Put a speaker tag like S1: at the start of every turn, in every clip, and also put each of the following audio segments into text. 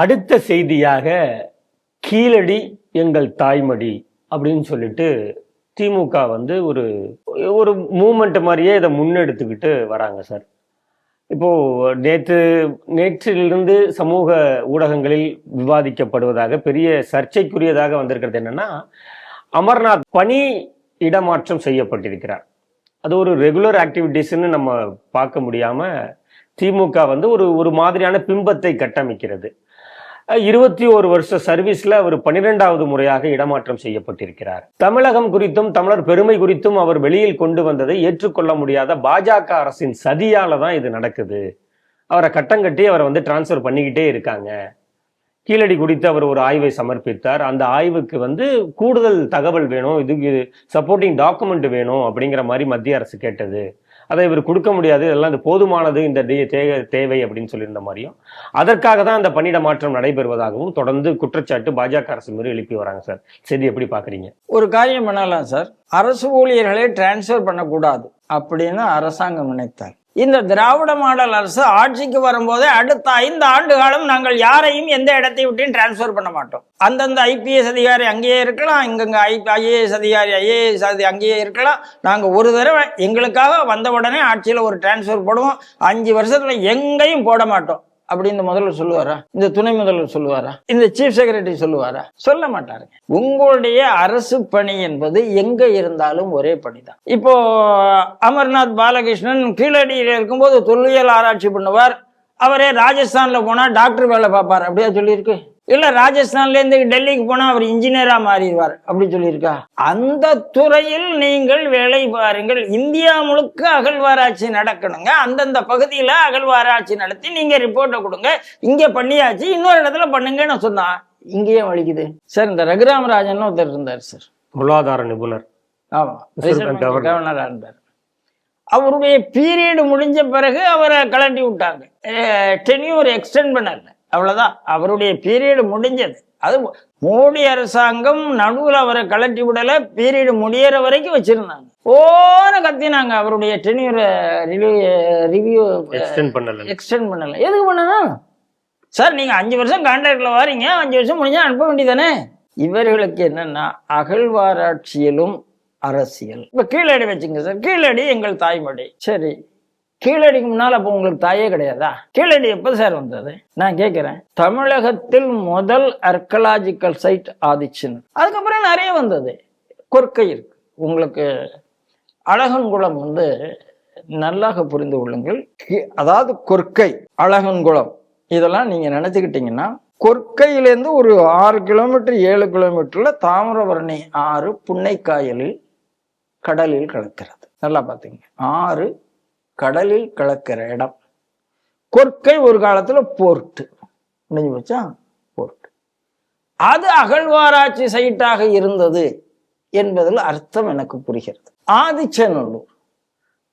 S1: அடுத்த செய்தியாக கீழடி எங்கள் தாய்மடி அப்படின்னு சொல்லிட்டு திமுக வந்து ஒரு ஒரு மூமெண்ட் மாதிரியே இதை முன்னெடுத்துக்கிட்டு வராங்க சார். இப்போ நேற்று நேற்றிலிருந்து சமூக ஊடகங்களில் விவாதிக்கப்படுவதாக பெரிய சர்ச்சைக்குரியதாக வந்திருக்கிறது என்னன்னா அமர்நாத் பணி இடமாற்றம் செய்யப்பட்டிருக்கிறார். அது ஒரு ரெகுலர் ஆக்டிவிட்டீஸ்னு நம்ம பார்க்க முடியாம திமுக வந்து ஒரு ஒரு மாதிரியான பிம்பத்தை கட்டமைக்கிறது. இருபத்தி ஒரு வருஷ சர்வீஸ்ல அவர் பன்னிரெண்டாவது முறையாக இடமாற்றம் செய்யப்பட்டிருக்கிறார். தமிழகம் குறித்தும் தமிழர் பெருமை குறித்தும் அவர் வெளியில் கொண்டு வந்ததை ஏற்றுக்கொள்ள முடியாத பாஜக அரசின் சதியால தான் இது நடக்குது. அவரை கட்டம் கட்டி அவரை வந்து டிரான்ஸ்ஃபர் பண்ணிக்கிட்டே இருக்காங்க. கீழடி குறித்து அவர் ஒரு ஆய்வை சமர்ப்பித்தார். அந்த ஆய்வுக்கு வந்து கூடுதல் தகவல் வேணும். இதுக்கு சப்போர்ட்டிங் டாக்குமெண்ட் வேணும் அப்படிங்கிற மாதிரி மத்திய அரசு கேட்டது. அதை இவர் கொடுக்க முடியாது. இதெல்லாம் இது போதுமானது இந்த தே- தே- தேவை அப்படின்னு சொல்லியிருந்த மாதிரியும். அதற்காக தான் அந்த பணியிட மாற்றம் நடைபெறுவதாகவும் தொடர்ந்து குற்றச்சாட்டு பாஜக அரசு மீது எழுப்பி வராங்க சார். செய்தி எப்படி பார்க்குறீங்க?
S2: ஒரு காரியம் பண்ணலாம் சார். அரசு ஊழியர்களை டிரான்ஸ்ஃபர் பண்ணக்கூடாது அப்படின்னு அரசாங்கம் நினைத்தார். இந்த திராவிட மாடல் அரசு ஆட்சிக்கு வரும்போதே அடுத்த ஐந்து ஆண்டு காலம் நாங்கள் யாரையும் எந்த இடத்தை விட்டும் டிரான்ஸ்ஃபர் பண்ண மாட்டோம். அந்தந்த ஐபிஎஸ் அதிகாரி அங்கேயே இருக்கலாம் இங்கங்க ஐ ஐஏஎஸ் அதிகாரி ஐஏஎஸ் அது அங்கேயே இருக்கலாம். நாங்கள் ஒரு தடவை எங்களுக்காக வந்த உடனே ஆட்சியில் ஒரு டிரான்ஸ்ஃபர் போடுவோம். அஞ்சு வருஷத்தில் எங்கேயும் போட மாட்டோம். அப்படின்னு முதல்வர் சொல்லுவாரா? இந்த துணை முதல்வர் சொல்லுவாரா? இந்த சீஃப் செக்ரட்டரி சொல்லுவாரா? சொல்ல மாட்டாருங்க. உங்களுடைய அரசு பணி என்பது எங்க இருந்தாலும் ஒரே பணி தான் இப்போ அமர்நாத் பாலகிருஷ்ணன் கீழடியில் இருக்கும்போது தொல்லியல் ஆராய்ச்சி பண்ணுவார். அவரே ராஜஸ்தான்ல போனா டாக்டர் வேலை பார்ப்பார். அப்படியா சொல்லியிருக்கு? இல்ல ராஜஸ்தான்ல இருந்து டெல்லிக்கு போனா அவர் இன்ஜினியரா மாறிடுவார் அப்படி சொல்லியிருக்கா. அந்த துறையில் நீங்கள் வேலை பாருங்கள். இந்தியா முழுக்க அகழ்வாராய்ச்சி நடக்கணுங்க. அந்தந்த பகுதியில அகழ்வாராய்ச்சி நடத்தி நீங்க ரிப்போர்ட்டை கொடுங்க. இங்க பண்ணியாச்சு இன்னொரு இடத்துல பண்ணுங்கன்னு சொன்னா இங்கேயே வலிக்குது? சார் இந்த ரகுராமராஜன் ஒருத்தர் இருந்தார் சார்.
S1: பொருளாதார நிபுணர்.
S2: ஆமா.
S1: Reserve Bank governor.
S2: கவர்னரா இருந்தார். அவருடைய பீரியட் முடிஞ்ச பிறகு அவரை கலட்டி விட்டாங்க. டென்யூர் எக்ஸ்டெண்ட் பண்ணல அவ்வளவுதான். அவருடைய பீரியட் முடிஞ்சது. அது மோடி அரசாங்கம் நடுவில் அவரை கலட்டி விடல பீரியட் முடியற வரைக்கும் வச்சிருந்தாங்க. ஓன கத்தினாங்க அவருடைய டென்யூர் ரிவ்யூ
S1: எக்ஸ்டெண்ட் பண்ணல.
S2: எக்ஸ்டெண்ட் பண்ணல. எதுக்கு பண்ணணும் சார் நீங்க அஞ்சு வருஷம் கான்ட்ராக்ட்ல வாரீங்க அஞ்சு வருஷம் முடிஞ்சா அனுப்ப வேண்டியதானே? இவர்களுக்கு என்னன்னா அகழ்வாராய்ச்சியிலும் அரசியல். இப்ப கீழடி வச்சுங்க சார். கீழடி எங்கள் தாய்மொழி. சரி. கீழடிக்கு முன்னால் அப்போ உங்களுக்கு தாயே கிடையாதா? கீழடி எப்போ சார் வந்தது? நான் கேட்குறேன் தமிழகத்தில் முதல் அர்கலாஜிக்கல் சைட் ஆதிச்சன். அதுக்கப்புறம் நிறைய வந்தது. கொற்கை இருக்கு. உங்களுக்கு அழகன்குளம் வந்து நல்லாக புரிந்து கொள்ளுங்கள். அதாவது கொற்கை அழகன்குளம் இதெல்லாம் நீங்கள் நினச்சிக்கிட்டீங்கன்னா கொற்கையிலேருந்து ஒரு ஆறு கிலோமீட்டர் ஏழு கிலோமீட்டரில் தாமிரபரணி ஆறு புன்னைக்காயலில் கடலில் கலக்கிறது நல்லா பார்த்தீங்க ஆறு கடலில் கலக்கிற இடம். கொற்கை ஒரு காலத்தில் போர்ட்டு முடிஞ்சு போச்சா? போர்ட்டு அது அகழ்வாராய்ச்சி சைட்டாக இருந்தது என்பதில் அர்த்தம் எனக்கு புரிகிறது. ஆதிச்சநல்லூர்.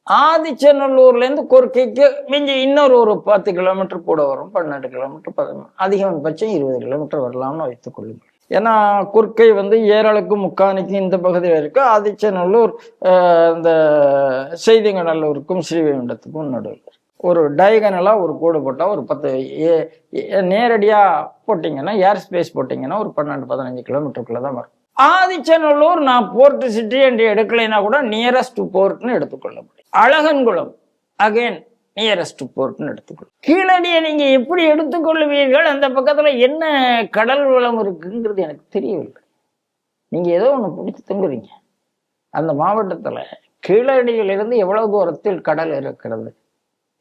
S2: ஆதிச்சநல்லூர்லேருந்து கொற்கைக்கு மிஞ்சி இன்னொரு ஒரு பத்து கிலோமீட்டர் கூட வரும் பன்னெண்டு கிலோமீட்டர் பதினொன்று அதிகபட்சம் இருபது கிலோமீட்டர் வரலாம்னு வைத்துக் கொள்ளுங்கள். ஏன்னா குறுக்கை வந்து ஏரலுக்கு முக்காணிக்கு இந்த பகுதியில் இருக்கு. ஆதிச்சநல்லூர் இந்த செய்திங்கநல்லூருக்கும் ஸ்ரீவைகுண்டத்துக்கும் நடுவில் ஒரு டயகனலாக ஒரு கோடு போட்டால் ஒரு பத்து ஏ- நேரடியாக போட்டிங்கன்னா ஏர் ஸ்பேஸ் போட்டிங்கன்னா ஒரு பன்னெண்டு பதினஞ்சு கிலோமீட்டருக்குள்ளே தான் வரும். ஆதிச்சநல்லூர் நான் போர்ட் சிட்டி என்று எடுக்கலைன்னா கூட நியரஸ்ட் போர்ட்னு எடுத்துக்கொள்ள முடியும். அழகன்குளம் அகைன் நியரஸ்ட் போர்ட்னு எடுத்துக்கொள்ளும் கீழடியை நீங்கள் எப்படி எடுத்துக்கொள்ளுவீர்கள் அந்த பக்கத்தில் என்ன கடல் வளம் இருக்குங்கிறது எனக்கு தெரியவில்லை. நீங்கள் ஏதோ ஒன்று பிடிச்சி தங்குறீங்க. அந்த மாவட்டத்தில் கீழடியிலிருந்து எவ்வளவு தூரத்தில் கடல் இருக்கிறது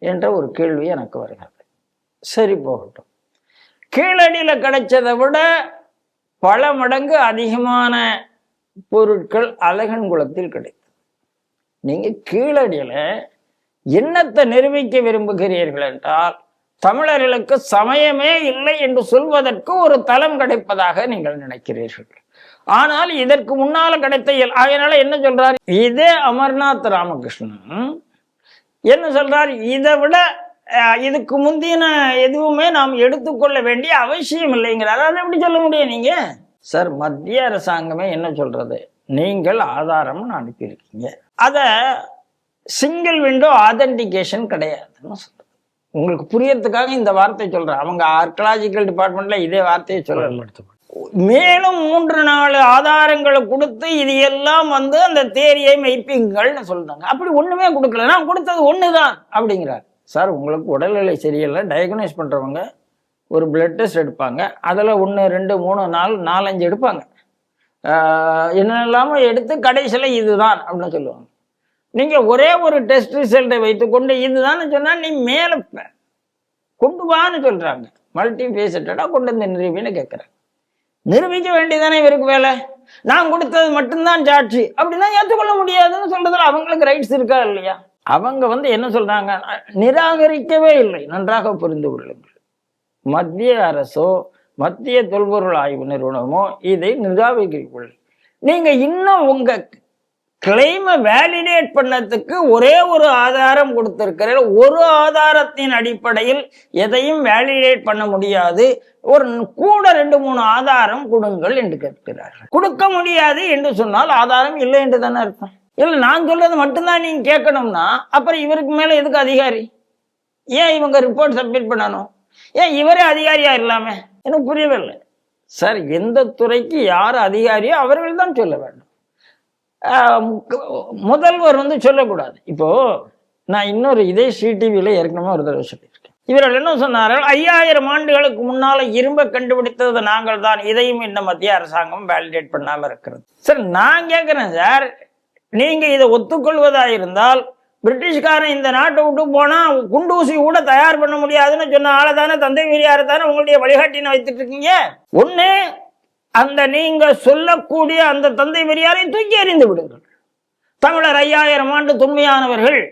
S2: என்ற ஒரு கேள்வி எனக்கு வருகிறது. சரி போகட்டும். கீழடியில் கிடைச்சதை விட பல மடங்கு அதிகமான பொருட்கள் அழகன்குளத்தில் கிடைத்தது. நீங்கள் கீழடியில் என்னத்தை நிரூபிக்க விரும்புகிறீர்கள் என்றால் தமிழர்களுக்கு சமயமே இல்லை என்று சொல்வதற்கு ஒரு தளம் கிடைப்பதாக நீங்கள் நினைக்கிறீர்கள். ஆனால் இதற்கு முன்னால கிடைத்த அதனால என்ன சொல்றார்? இதே அமர்நாத் ராமகிருஷ்ணன் என்ன சொல்றார்? இதை விட அஹ், இதுக்கு முந்தின எதுவுமே நாம் எடுத்துக்கொள்ள வேண்டிய அவசியம் இல்லைங்கிறார். அதை எப்படி சொல்ல முடியும் நீங்க? சார் மத்திய அரசாங்கமே என்ன சொல்றது? நீங்கள் ஆதாரம்னு அனுப்பியிருக்கீங்க. அத சிங்கிள் விண்டோ ஆதென்டிகேஷன் கிடையாதுன்னு சொல்றது. உங்களுக்கு புரியறதுக்காக இந்த வார்த்தை சொல்றேன். அவங்க ஆர்கலாஜிக்கல் டிபார்ட்மெண்ட்ல இதே வார்த்தையை சொல்ல மேலும் மூன்று நாலு ஆதாரங்களை கொடுத்து இது எல்லாம் வந்து அந்த தேரியை மெய்ப்பீங்கள்னு சொல்றாங்க. அப்படி ஒண்ணுமே கொடுக்கல. நான் கொடுத்தது ஒண்ணுதான் அப்படிங்கிறார். சார் உங்களுக்கு உடல்நிலை சரியில்லை. டயக்னைஸ் பண்றவங்க ஒரு பிளட் டெஸ்ட் எடுப்பாங்க. அதில் ஒன்று ரெண்டு மூணு நாலு நாலஞ்சு எடுப்பாங்க. என்ன இல்லாமல் எடுத்து கடைசியில் இதுதான் அப்படின்னு சொல்லுவாங்க. நீங்கள் ஒரே ஒரு டெஸ்ட் ரிசல்ட்டை வைத்துக்கொண்டு இதுதான்னு சொன்னால் நீ மேலே ப- கொண்டு வான்னு சொல்கிறாங்க மல்டி பேசட்டடாக கொண்டு வந்து நிரூபின்னு கேட்குறாங்க நிரூபிக்க வேண்டியதானே இவருக்கு வேலை? நான் கொடுத்தது மட்டும்தான் சாட்சி. அப்படின்னா ஏற்றுக்கொள்ள முடியாதுன்னு சொல்கிறதுல அவங்களுக்கு ரைட்ஸ் இருக்கா இல்லையா? அவங்க வந்து என்ன சொல்கிறாங்க நிராகரிக்கவே இல்லை. நன்றாக புரிந்து கொள்ளுங்கள். மத்திய அரசோ மத்திய தொல்பொருள் ஆய்வு நிறுவனமோ இதை நிராகரிக்கவில்லை நீங்கள் இன்னும் உங்கள் கிளைமை வேலிடேட் பண்ணதுக்கு ஒரே ஒரு ஆதாரம் கொடுத்திருக்கிற ஒரு ஆதாரத்தின் அடிப்படையில் எதையும் வேலிடேட் பண்ண முடியாது. ஒரு கூட ரெண்டு மூணு ஆதாரம் கொடுங்கள் என்று கேட்கிறார்கள். கொடுக்க முடியாது என்று சொன்னால் ஆதாரம் இல்லை என்று தானே அர்த்தம். இல்லை நான் சொல்றது மட்டும்தான் நீங்க கேட்கணும்னா அப்புறம் இவருக்கு மேல எதுக்கு அதிகாரி? ஏன் இவங்க ரிப்போர்ட் சப்மிட் பண்ணணும்? ஏன் இவரே அதிகாரியா இல்லாம? எனக்கு புரியவில்லை. சார் எந்த துறைக்கு யார் அதிகாரியோ அவர்கள் தான் சொல்ல வேண்டும். முதல்வர் வந்து சொல்லக்கூடாது. இப்போ நான் இன்னொரு இதே சிடிவியில் ஏற்கனவே ஒரு தடவை சொல்லியிருக்கேன். இவர்கள் என்ன சொன்னார்கள்? ஐயாயிரம் ஆண்டுகளுக்கு முன்னால இரும்பை கண்டுபிடித்தது நாங்கள் தான். இதையும் இந்த மத்திய அரசாங்கம் வேலிடேட் பண்ணாம இருக்கிறது. சார் நான் கேட்கிறேன் சார். நீங்க இதை ஒத்துக்கொள்வதா இருந்தால் பிரிட்டிஷ்காரன் இந்த நாட்டை விட்டு போனா குண்டூசி கூட தயார் பண்ண முடியாதுன்னு சொன்ன ஆளை தானே தந்தை பெரியாரை தானே உங்களுடைய வழிகாட்டின்னு வைத்துட்டு இருக்கீங்க? ஒண்ணு அந்த நீங்க சொல்லக்கூடிய அந்த தந்தை பெரியாரை தூக்கி எறிந்து விடுங்கள். தமிழர் ஐயாயிரம் ஆண்டு தொன்மையானவர்கள்.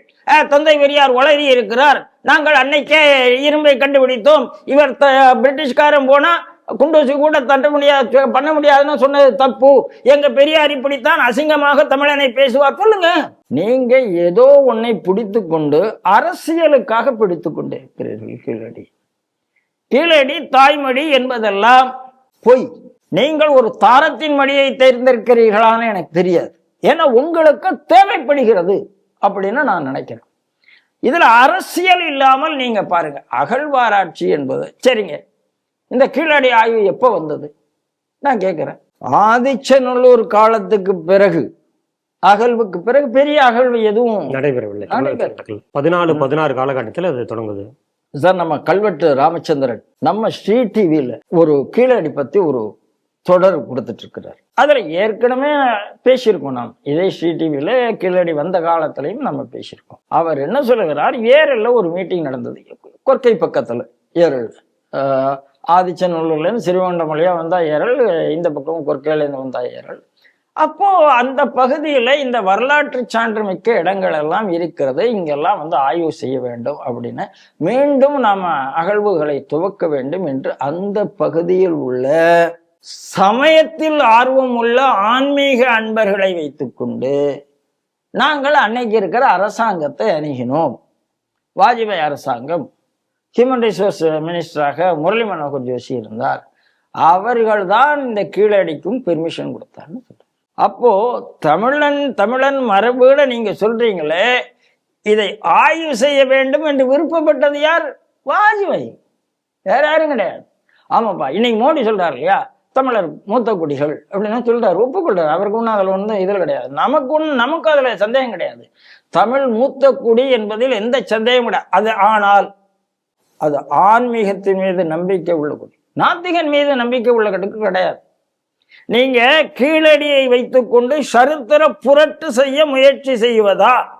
S2: தந்தை பெரியார் உளறி இருக்கிறார். நாங்கள் அன்னைக்கே இரும்பை கண்டுபிடித்தோம். இவர் த- பிரிட்டிஷ்காரன் போனா குண்டூசி கூட தட்ட முடியாது பண்ண முடியாதுன்னு சொன்னது தப்பு. எங்க பெரியார் இப்படித்தான் அசிங்கமாக தமிழனை பேசுவார். சொல்லுங்க. நீங்க ஏதோ ஒன்னை பிடித்து கொண்டு அரசியலுக்காக பிடித்து கொண்டிருக்கிறீர்கள். கீழடி. கீழடி தாய்மொழி என்பதெல்லாம் பொய். நீங்கள் ஒரு தாரத்தின் மடியை தேர்ந்தெடுக்கிறீர்களான்னு எனக்கு தெரியாது. ஏன்னா உங்களுக்கு தேவைப்படுகிறது அப்படின்னு நான் நினைக்கிறேன். இதுல அரசியல் இல்லாமல் நீங்க பாருங்க அகழ்வாராய்ச்சி என்பது. சரிங்க. இந்த கீழடி ஆய்வு எப்போ வந்தது? நான் கேட்கிறேன் ஆதிச்சநல்லூர் காலத்துக்கு பிறகு அகழ்வுக்கு பிறகு பெரிய அகழ்வு எதுவும்
S1: நடைபெறவில்லை. பதினாலு பதினாறு காலகட்டத்தில் அது தொடங்குது.
S2: சார் நம்ம கல்வெட்டு ராமச்சந்திரன் நம்ம ஸ்ரீ டிவியில ஒரு கீழடி பத்தி ஒரு தொடர் கொடுத்துட்டு இருக்கிறார் ஏற்கனவே பேசியிருக்கோம் நாம். இதே ஸ்ரீ டிவியில் கீழடி வந்த காலத்திலையும் நம்ம பேசியிருக்கோம். அவர் என்ன சொல்லுகிறார்? ஏரல்ல ஒரு மீட்டிங் நடந்தது. கொற்கை பக்கத்தில் ஏரல். ஆதிச்சநல்லூர்லேருந்து சிறுவண்டம் வழியாக வந்தா ஏரல் இந்த பக்கம் கொற்கையிலேருந்து வந்தால் வந்தா ஏரல். அப்போ அந்த பகுதியில் இந்த வரலாற்று சான்று மிக்க இடங்கள் எல்லாம் இருக்கிறது இங்கெல்லாம் வந்து ஆய்வு செய்ய வேண்டும் அப்படின்னு மீண்டும் நாம் அகழ்வுகளை துவக்க வேண்டும் என்று அந்த பகுதியில் உள்ள சமயத்தில் ஆர்வம் உள்ள ஆன்மீக அன்பர்களை வைத்துக்கொண்டு நாங்கள் அன்னைக்கு இருக்கிற அரசாங்கத்தை அணுகினோம். வாஜ்பாய் அரசாங்கம் ஹியூமன் ரிசோர்ஸ் மினிஸ்டராக முரளி மனோகர் ஜோஷி இருந்தார். அவர்கள் தான் இந்த கீழடிக்கும் பெர்மிஷன் கொடுத்தாருன்னு சொல்றாங்க அப்போ தமிழன் தமிழன் மரபுல நீங்க சொல்றீங்களே இதை ஆய்வு செய்ய வேண்டும் என்று விருப்பப்பட்டது யார்? வாஜ்பாய். வேற யாரும் கிடையாது. ஆமாப்பா இன்னைக்கு மோடி சொல்றாரு இல்லையா? தமிழர் மூத்த குடிகள் அப்படின்னு சொல்றாரு ஒப்புக்கொள்றாரு. அவருக்கு ஒன்றும் அதில் ஒன்றும் இதில் கிடையாது. நமக்கு ஒன்றும் நமக்கு அதில் சந்தேகம் கிடையாது. தமிழ் மூத்த குடி என்பதில் எந்த சந்தேகம் கிடையாது. அது ஆனால் அது ஆன்மீகத்தின் மீது நம்பிக்கை உள்ள குடி. நாத்திகன் மீது நம்பிக்கை உள்ள கட்டுக்கு கிடையாது. நீங்க கீழடியை வைத்துக்கொண்டு சரித்திர புரட்டு செய்ய முயற்சி செய்வதா?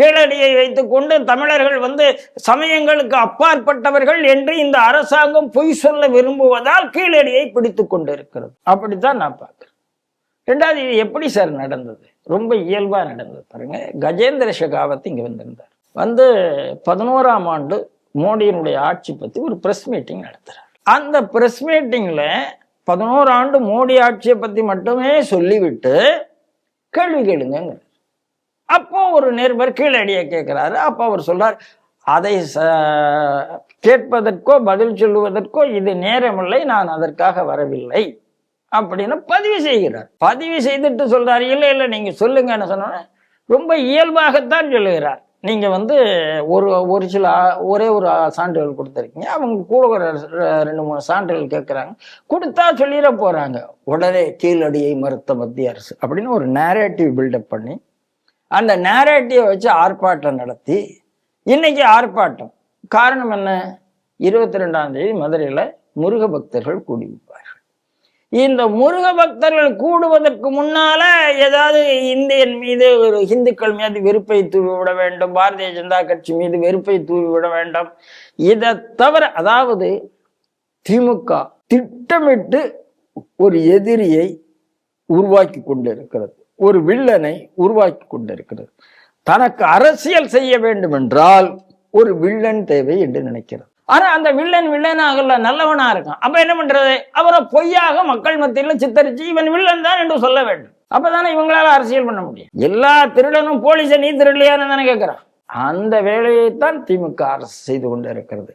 S2: கீழடியை வைத்துக்கொண்டு தமிழர்கள் வந்து சமயங்களுக்கு அப்பாற்பட்டவர்கள் என்று இந்த அரசாங்கம் பொய் சொல்ல விரும்புவதால் கீழடியை பிடித்து கொண்டிருக்கிறது. அப்படித்தான் நான் பார்க்குறேன். ரெண்டாவது இது எப்படி சார் நடந்தது? ரொம்ப இயல்பாக நடந்தது பாருங்க. கஜேந்திர ஷெகாவத் இங்கே வந்திருந்தார். வந்து பதினோராம் ஆண்டு மோடியினுடைய ஆட்சி பற்றி ஒரு ப்ரெஸ் மீட்டிங் நடத்துறார். அந்த ப்ரெஸ் மீட்டிங்கில் பதினோரு ஆண்டு மோடி ஆட்சியை பற்றி மட்டுமே சொல்லிவிட்டு கேள்வி கேளுங்க அப்போ ஒரு நிருபர் கீழடியை கேட்கிறாரு. அப்போ அவர் சொல்றார் அதை ச- கேட்பதற்கோ பதில் சொல்லுவதற்கோ இது நேரமில்லை நான் அதற்காக வரவில்லை. அப்படின்னு பதிவு செய்கிறார். பதிவு செய்துட்டு சொல்றாரு இல்லை இல்லை நீங்க சொல்லுங்கன்னு சொன்னோன்னே ரொம்ப இயல்பாகத்தான் சொல்லுகிறார். நீங்க வந்து ஒரு ஒரு சில ஒரே ஒரு சான்றிதழ் கொடுத்துருக்கீங்க. அவங்க கூட ஒரு ரெண்டு மூணு சான்றிதழ் கேட்குறாங்க. கொடுத்தா சொல்லிட போறாங்க. உடனே கீழடியை மறுத்த மத்திய அரசு. அப்படின்னு ஒரு நேரேட்டிவ் பில்டப் பண்ணி அந்த நேரேட்டிவை வச்சு ஆர்ப்பாட்டம் நடத்தி இன்னைக்கு ஆர்ப்பாட்டம். காரணம் என்ன? இருபத்தி ரெண்டாம் தேதி மதுரையில் முருக பக்தர்கள் கூடியிருப்பார்கள். இந்த முருக பக்தர்கள் கூடுவதற்கு முன்னால ஏதாவது இந்தியன் மீது ஒரு இந்துக்கள் மீது வெறுப்பை தூவி விட வேண்டும் பாரதிய ஜனதா கட்சி மீது வெறுப்பை தூவி விட வேண்டும். இதை தவிர அதாவது திமுக திட்டமிட்டு ஒரு எதிரியை உருவாக்கி கொண்டிருக்கிறது. ஒரு வில்லனை உருவாக்கி கொண்டிருக்கிறது. தனக்கு அரசியல் செய்ய வேண்டும் என்றால் ஒரு வில்லன் தேவை என்று நினைக்கிறது. ஆனா அந்த வில்லன் வில்லனாகல நல்லவனா இருக்கான். அப்ப என்ன பண்றது? அவரை பொய்யாக மக்கள் மத்தியில சித்தரிச்சு இவன் வில்லன் தான் என்று சொல்ல வேண்டும். அப்பதானே இவங்களால அரசியல் பண்ண முடியும். எல்லா திருடனும் போலீஸை நீ திருடலையான்னு தானே கேட்கிறான் அந்த வேலையைத்தான் திமுக அரசு செய்து கொண்டு இருக்கிறது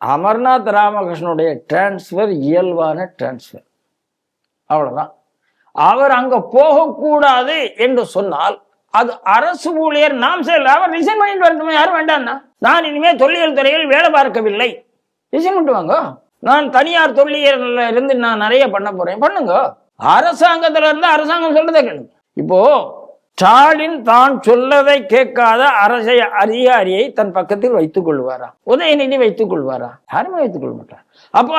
S2: அமர்நாத் ராமகிருஷ்ணனுடைய டிரான்ஸ்ஃபர் இயல்பான டிரான்ஸ்ஃபர் அவ்வளோதான் அவர் அங்க போகக்கூடாது என்று சொன்னால் அது அரசு ஊழியர் நாம் செல்ல அவர் ரிசைன் பண்ணிட்டு வரட்டுமே? யாரும் வேண்டாம்னா? நான் இனிமேல் தொல்லியல் துறையில் வேலை பார்க்கவில்லை. ரிசைன் பண்ணிட்டு நான் தனியார் தொல்லியல் இருந்து நான் நிறைய பண்ண போறேன். பண்ணுங்க. அரசாங்கத்துல இருந்து அரசாங்கம் சொல்றதை கேளுங்க. இப்போ ஸ்டாலின் தான் சொல்லதை கேட்காத அரசை அதிகாரியை தன் பக்கத்தில் வைத்துக் கொள்வாரா? உதயநிதி வைத்துக் கொள்வாரா? யாருமே வைத்துக் கொள்ள மாட்டார். அப்போ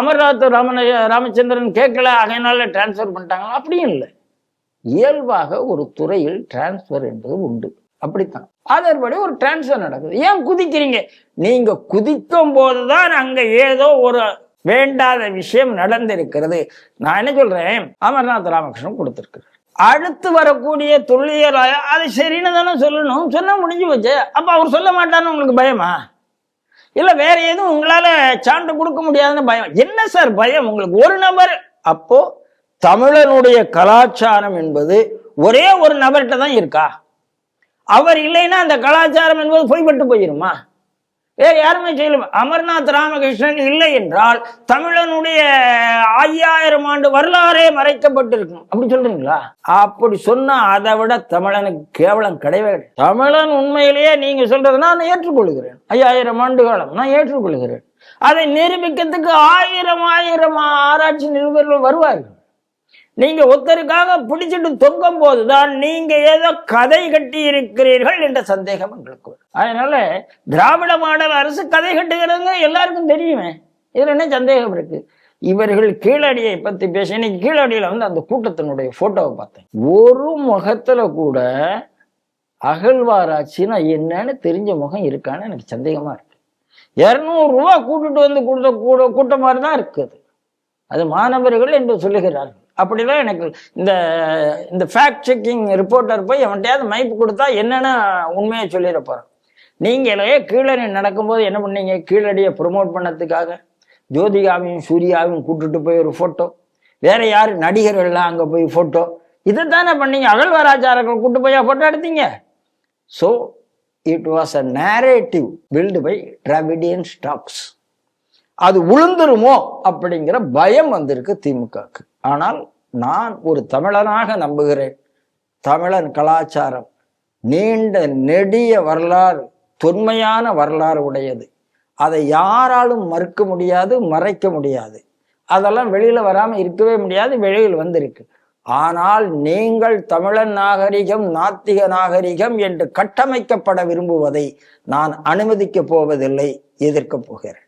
S2: அமர்நாத் ராமன ராமச்சந்திரன் கேட்கல அதனால டிரான்ஸ்ஃபர் பண்ணிட்டாங்களா? அப்படியும் இல்லை. இயல்பாக ஒரு துறையில் டிரான்ஸ்ஃபர் என்பது உண்டு. அப்படித்தான். அதன்படி ஒரு டிரான்ஸ்ஃபர் நடக்குது. ஏன் குதிக்கிறீங்க? நீங்க குதிக்கும் போதுதான் அங்க ஏதோ ஒரு வேண்டாத விஷயம் நடந்திருக்கிறது. நான் என்ன சொல்றேன்? அமர்நாத் ராமகிருஷ்ணன் கொடுத்திருக்கிறார். அடுத்து வரக்கூடிய தொல்லியல் அது சரின்னு தானே சொல்லணும். சொன்னா முடிஞ்சு போச்சு. அப்போ அவர் சொல்ல மாட்டார்னு உங்களுக்கு பயமா? இல்லை வேற எதுவும் உங்களால் சான்று கொடுக்க முடியாதுன்னு பயம்? என்ன சார் பயம்? உங்களுக்கு ஒரு நபர். அப்போ தமிழனுடைய கலாச்சாரம் என்பது ஒரே ஒரு நபர்கிட்ட தான் இருக்கா? அவர் இல்லைன்னா அந்த கலாச்சாரம் என்பது பொய்பட்டு போயிருமா? வேற யாருமே செய்யலாம் அமர்நாத் ராமகிருஷ்ணன் இல்லை என்றால் தமிழனுடைய ஐயாயிரம் ஆண்டு வரலாறே மறைக்கப்பட்டிருக்கும். அப்படி சொல்றீங்களா? அப்படி சொன்னா அதை விட தமிழனுக்கு கேவலம் கிடையவே கிடையாது. தமிழன் உண்மையிலேயே நீங்க சொல்றதுன்னா நான் ஏற்றுக்கொள்கிறேன். ஐயாயிரம் ஆண்டு காலம் நான் ஏற்றுக்கொள்கிறேன். அதை நிரூபிக்கிறதுக்கு ஆயிரம் ஆயிரம் ஆராய்ச்சி நிருபர்கள் வருவார்கள். நீங்க ஒருத்தருக்காக பிடிச்சிட்டு தொங்கும் போதுதான் நீங்க ஏதோ கதை கட்டி இருக்கிறீர்கள் என்ற சந்தேகம் எங்களுக்கு அதனால திராவிட மாடல் அரசு கதை கட்டுகிறதுங்க எல்லாருக்கும் தெரியுமே. இதுல என்ன சந்தேகம் இருக்கு? இவர்கள் கீழடியை பத்தி பேச இன்னைக்கு கீழடியில வந்து அந்த கூட்டத்தினுடைய போட்டோவை பார்த்தேன். ஒரு முகத்துல கூட அகழ்வாராய்ச்சின்னா என்னன்னு தெரிஞ்ச முகம் இருக்கான்னு எனக்கு சந்தேகமா இருக்கு. இரநூறுவா ரூபா கூட்டிட்டு வந்து கொடுத்த கூட கூட்டம் மாதிரி தான் இருக்குது. அது மாணவர்கள் என்று சொல்லுகிறார்கள். அப்படிலாம் எனக்கு இந்த இந்த ஃபேக்ட் செக்கிங் ரிப்போர்ட்டர் போய் அவன்கிட்டயாவது மைப்பு கொடுத்தா என்னென்ன உண்மையை சொல்லிட போகிறோம் நீங்களே கீழடி நடக்கும்போது என்ன பண்ணீங்க? கீழடியை ப்ரொமோட் பண்ணதுக்காக. ஜோதிகாவையும் சூர்யாவையும் கூட்டுட்டு போய் ஒரு ஃபோட்டோ வேற யார்? நடிகர்கள்லாம் அங்கே போய் ஃபோட்டோ இதை தானே பண்ணீங்க? அகழ்வாராச்சாரர்கள் கூட்டு போய் ஃபோட்டோ எடுத்தீங்க. So it was a narrative built by Dravidian stocks அது உளுந்துருமோ அப்படிங்கிற பயம் வந்திருக்கு திமுகக்கு ஆனால் நான் ஒரு தமிழனாக நம்புகிறேன். தமிழன் கலாச்சாரம் நீண்ட நெடிய வரலாறு தொன்மையான வரலாறு உடையது. அதை யாராலும் மறுக்க முடியாது மறைக்க முடியாது. அதெல்லாம் வெளியில் வராமல் இருக்கவே முடியாது வெளியில் வந்திருக்கு. ஆனால் நீங்கள் தமிழன் நாகரிகம் நாத்திக நாகரிகம் என்று கட்டமைக்கப்பட விரும்புவதை நான் அனுமதிக்கப் போவதில்லை எதிர்க்கப் போகிறேன்.